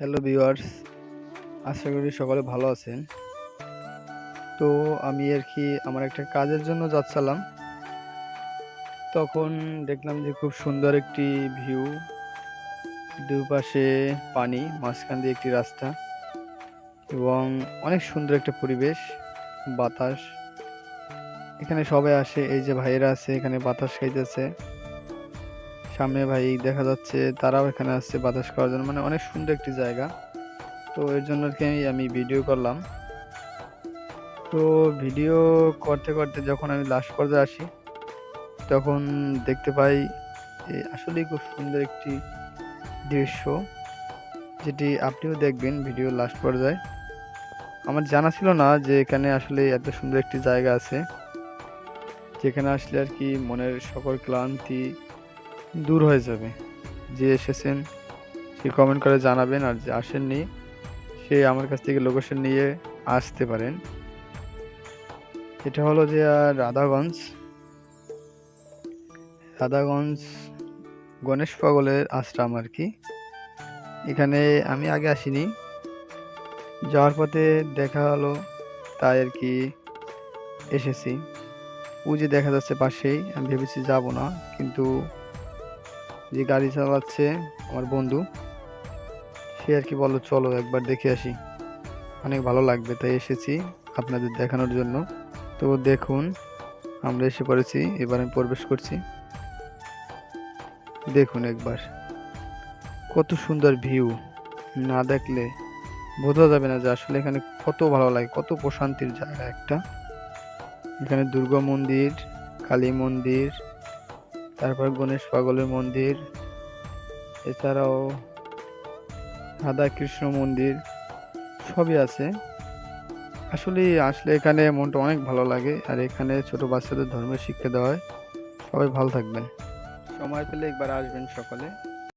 Hello viewers আশা করি সকলে ভালো আছেন। তো আমি আর কি আমার একটা কাজের জন্য যাচ্ছিলাম। তখন দেখলাম যে খুব সুন্দর একটি ভিউ দুপাশে পানি, মাঝখান দিয়ে একটি রাস্তা এবং অনেক সুন্দর একটা পরিবেশ, বাতাস। এখানে সবাই আসে, এই যে ভাইয়েরা আছে, এখানে বাতাস খাইতেছে। সামনে ভাই দেখা যাচ্ছে তারাও এখানে আসছে বাতাস করার জন্য। মানে অনেক সুন্দর একটি জায়গা। তো এর জন্য আর কি আমি- ভিডিও করলাম। তো ভিডিও করতে করতে যখন আমি লাস্ট পর্যায়ে আসি, তখন দেখতে পাই আসলেই খুব সুন্দর একটি দৃশ্য, যেটি আপনিও দেখবেন ভিডিও লাস্ট পর্যায়ে। আমার জানা ছিল না যে এখানে আসলে এত সুন্দর একটি জায়গা আছে, যেখানে আসলে আর কি মনের সকল ক্লান্তি দূর হয়ে যাবে। যে এসেছেন সে কমেন্ট করে জানাবেন আর যে আসেননি সে আমার কাছ থেকে লোকেশন নিয়ে আসতে পারেন। এটা হলো যে আহ, রাধাগঞ্জ। রাধাগঞ্জ গণেশ পাগলের আশ্রম আর কি। এখানে আমি আগে আসিনি। যাওয়ার পথে দেখা হলো তাই আর কি এসেছি। যে দেখা যাচ্ছে পাশেই আমি ভেবেছি যাব না কিন্তু যে গাড়ি চালাচ্ছে আমার বন্ধু, সে আর কি বলো চলো একবার দেখে আসি। অনেক ভালো লাগবে, তাই এসেছি আপনাদের দেখানোর জন্য। তো দেখুন, আমরা এসে পড়েছি, এবার আমি প্রবেশ করছি। দেখুন একবার, কত সুন্দর ভিউ। না দেখলে বোঝা যাবে না যে আসলে এখানে কত ভালো লাগে, কত প্রশান্তির জায়গা একটা। এখানে দুর্গা মন্দির, কালী মন্দির তারপর গণেশ পাগলের মন্দির, এছাড়াও রাধা কৃষ্ণ মন্দির, সবই আছে। আসলে আসলে এখানে মনটা অনেক ভালো লাগে, আর এখানে ছোট বাচ্চাদের ধর্মের শিক্ষা দেওয়া হয় সবাই ভালো থাকবেন। সময় পেলে একবার আসবেন সকালে।